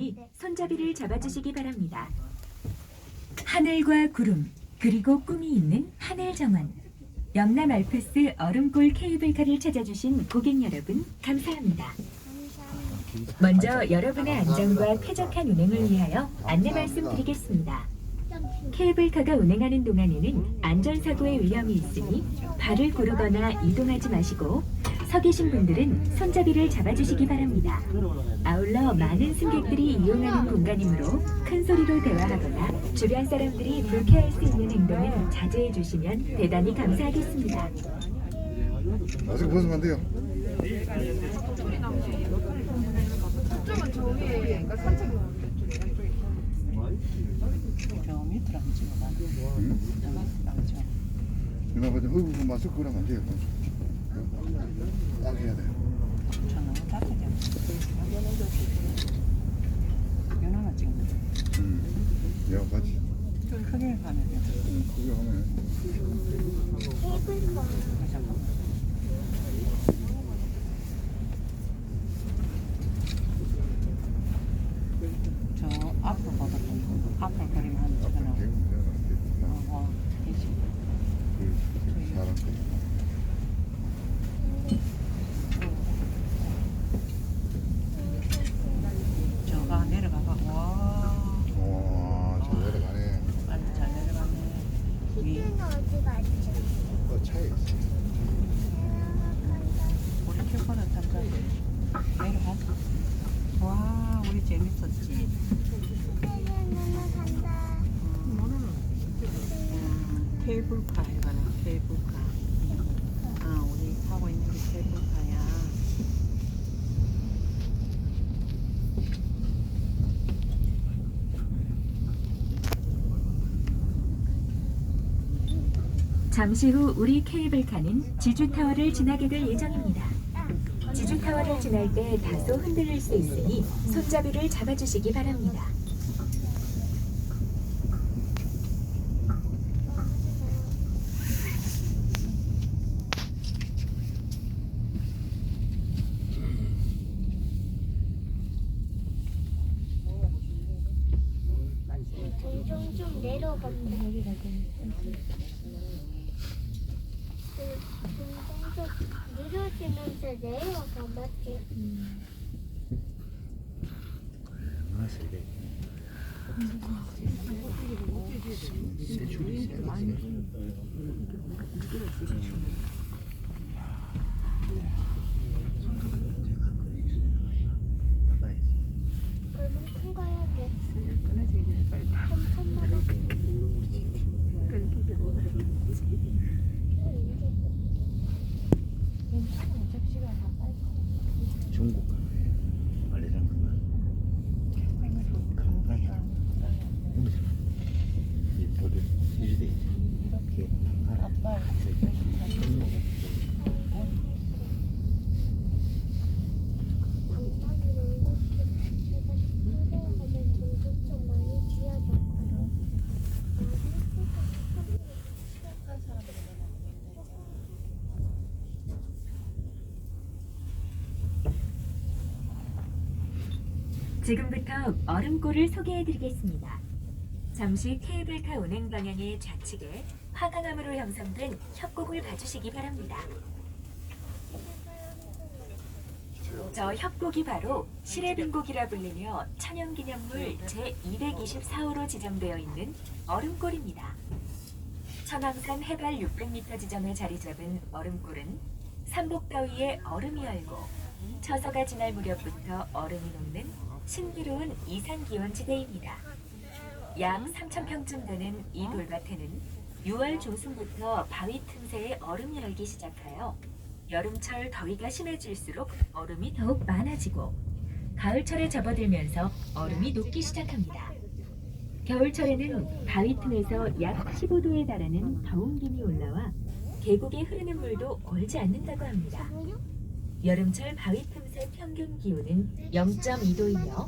이 손잡이를 잡아주시기 바랍니다. 하늘과 구름 그리고 꿈이 있는 하늘 정원 영남 알프스 얼음골 케이블카를 찾아주신 고객 여러분 감사합니다. 먼저 여러분의 안전과 쾌적한 운행을 위하여 안내 말씀드리겠습니다. 케이블카가 운행하는 동안에는 안전사고의 위험이 있으니 발을 구르거나 이동하지 마시고 서 계신 분들은 손잡이를 잡아주시기 바랍니다. 아울러 많은 승객들이 이용하는 공간이므로 큰 소리로 대화하거나 주변 사람들이 불쾌할 수 있는 행동은 자제해 주시면 대단히 감사하겠습니다. 마스크 벗으면 안 돼요. 저기 그러니까 산책 찍어봐. 저 밑으로 한번 찍어. 누나 봐도 어이구 마스크 그러면 안 돼요. 딱 해야 돼요. 저 너무 따뜻해. 연하나 찍는 거. 음. 야, 같이. 좀 크게 가면 돼. 음, 그거 하면. 잠깐만. 저 앞으로 봐도 돼. 앞으로 그리면 한 앞에 찍어놔. 개그 문제가 어, 안 돼. 어, 되지. 그 사람. 저가 내려가봐. 와, 와, 저 내려가네. 빨리 잘 내려가네. 간다. 음, 케이블카 해봐라 케이블카 아 우리 타고 있는 게 케이블카야 잠시 후 우리 케이블카는 지주타워를 지나게 될 예정입니다. 지주타워를 지날 때 다소 흔들릴 수 있으니 손잡이를 잡아주시기 바랍니다. 점점 좀 점점 좀 느려지면서 내려가 맞지? 얼만큼 가야 돼? 천천만 중국 가네. 말레이시아 그만. 건강해. 이 도를 유지돼 이렇게 아빠 방망이로 이렇게 해가 내려가면 점점 좀 많이 쥐어져. 지금부터 얼음골을 소개해드리겠습니다. 잠시 케이블카 운행 방향의 좌측에 화강암으로 형성된 협곡을 봐주시기 바랍니다. 저 협곡이 바로 시래빙곡이라 불리며 천연기념물 제224호로 지정되어 있는 얼음골입니다. 천왕산 해발 600m 지점에 자리 잡은 얼음골은 삼복 더위에 얼음이 얼고 처서가 지날 무렵부터 얼음이 녹는 신비로운 이상기온 지대입니다. 약 3,000평쯤 되는 이 돌밭에는 6월 중순부터 바위 틈새에 얼음이 얼기 시작하여 여름철 더위가 심해질수록 얼음이 더욱 많아지고 가을철에 접어들면서 얼음이 녹기 시작합니다. 겨울철에는 바위 틈에서 약 15도에 달하는 더운 김이 올라와 계곡에 흐르는 물도 얼지 않는다고 합니다. 여름철 바위 틈새 평균 기온은 0.2도이며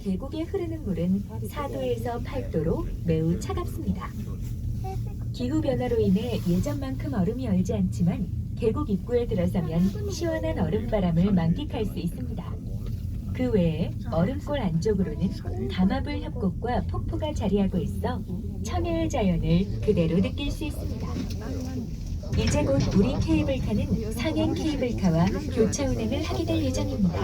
계곡에 흐르는 물은 4도에서 8도로 매우 차갑습니다. 기후 변화로 인해 예전만큼 얼음이 얼지 않지만 계곡 입구에 들어서면 시원한 얼음바람을 만끽할 수 있습니다. 그 외에 얼음골 안쪽으로는 담합을 협곡과 폭포가 자리하고 있어 천혜의 자연을 그대로 느낄 수 있습니다. 이제 곧 우리 케이블카는 상행 케이블카와 교차 운행을 하게 될 예정입니다.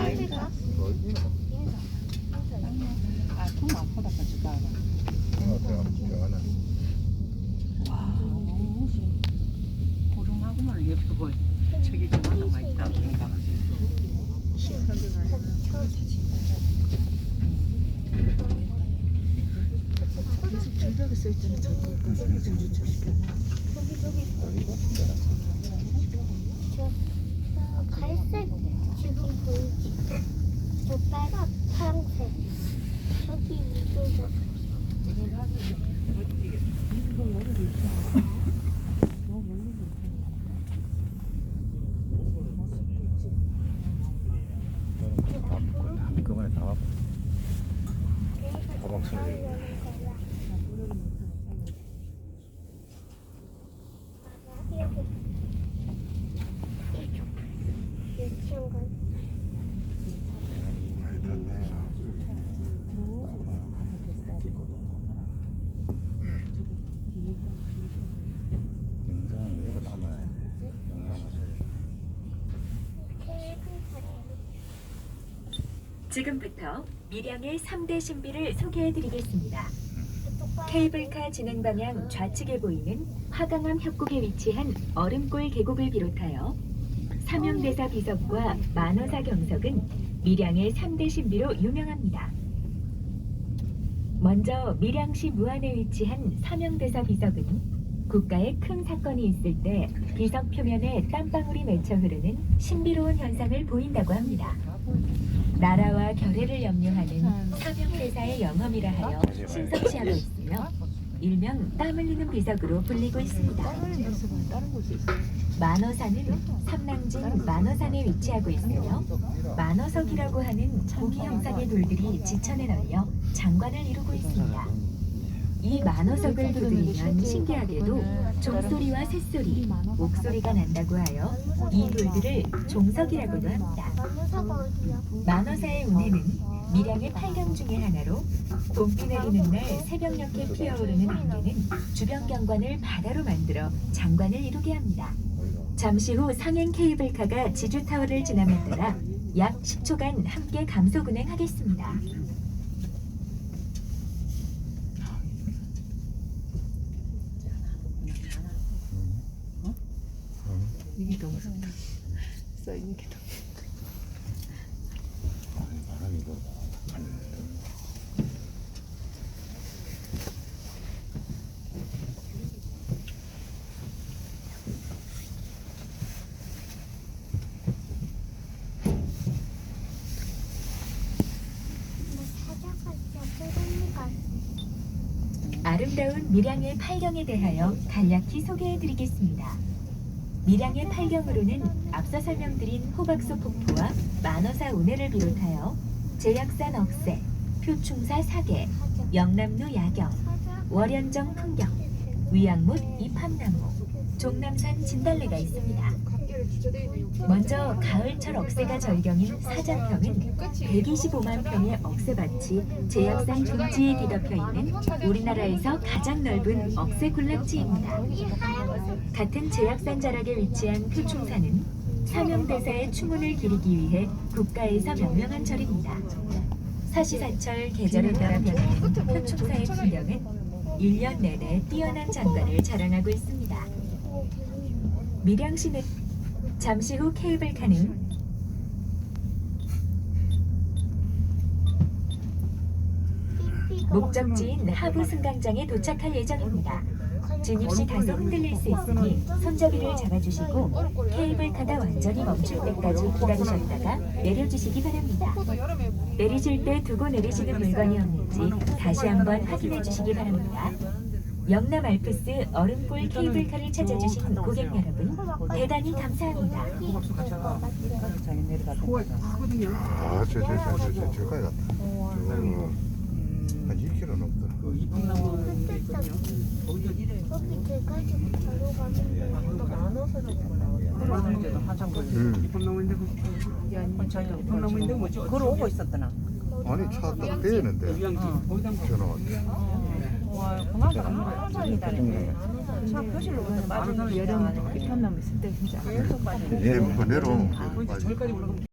아좀 아프다 가지고 어, 대화, 대화는. 와 고름하고만 옆에 뭐 저기 좀 하나 많이 있다 보니까 저 갈색 지금 보이지? 저 빨간 파란색. 저기 이쪽에 한꺼번에 다 와봐. 가방 손 유치원 많이 탔네. 영상 이거 담아야 돼. 영상을. 지금부터 밀양의 3대 신비를 소개해드리겠습니다. 케이블카 진행 방향 좌측에 보이는 화강암 협곡에 위치한 얼음골 계곡을 비롯하여 삼형대사 비석과 만호사 경석은 밀양의 3대 신비로 유명합니다. 먼저 밀양시 무안에 위치한 삼형대사 비석은 국가에 큰 사건이 있을 때 비석 표면에 땀방울이 맺혀 흐르는 신비로운 현상을 보인다고 합니다. 나라와 결의를 염려하는 삼형대사의 영험이라 하여 신석시하고 있으며 일명 땀 흘리는 비석으로 불리고 있습니다. 만어산은 삼랑진 만어산에 위치하고 있으며 만어석이라고 하는 고기 형상의 돌들이 지천에 널려 장관을 이루고 있습니다. 이 만어석을 두드리면 신기하게도 종소리와 새소리, 목소리가 난다고 하여 이 돌들을 종석이라고도 합니다. 만어사의 운해는 밀양의 팔경 중의 하나로 봄비 내리는 날 새벽녘에 피어오르는 안개는 주변 경관을 바다로 만들어 장관을 이루게 합니다. 잠시 후 상행 케이블카가 지주타워를 지남에 따라 약 10초간 함께 감속 운행하겠습니다. 이게 너무 좋다 써 있는 게 바람이 그러니까 아름다운 밀양의 팔경에 대하여 간략히 소개해드리겠습니다. 밀양의 팔경으로는 앞서 설명드린 호박소 폭포와 만어사 운해를 비롯하여 제약산 억새, 표충사 사계, 영남루 야경, 월연정 풍경, 위양못 이팝나무, 종남산 진달래가 있습니다. 먼저 가을철 억새가 절경인 사장평은 125만 평의 억새밭이 제약산 종지에 뒤덮여 있는 우리나라에서 가장 넓은 억새 군락지입니다. 같은 제약산 자락에 위치한 표충산은 사명대사의 충운을 기리기 위해 국가에서 명명한 절입니다. 사시사철 계절에 따라 변하는 표충사의 풍경은 1년 내내 뛰어난 장관을 자랑하고 있습니다. 밀양시는 잠시 후 케이블카는 목적지인 하부 승강장에 도착할 예정입니다. 진입 시 다소 흔들릴 수 있으니 손잡이를 잡아주시고 케이블카가 완전히 멈출 때까지 기다리셨다가 내려주시기 바랍니다. 내리실 때 두고 내리시는 물건이 없는지 다시 한번 확인해 주시기 바랍니다. 영남 알프스 얼음골 케이블카를 찾아주신 고객 여러분 대단히 감사합니다. 아, 저, 저, 저, 저, 저, 저까지 갔다. 저, 한 2km 넘다. 이쁜 나무 있거든요. 거기 돼가지고 바로 가면 돼. 그러는데도 한참 걸려. 음. 저희도 뭐 걸어오고 있었더나. 아니 차딱 빼는데. 전화 왔대. 와, 그만큼 한참 기다리네. 차 표시를 오는 맞은 여름 편남 있을 때 진짜. 계속 맞은 얘 내려오면 빠지.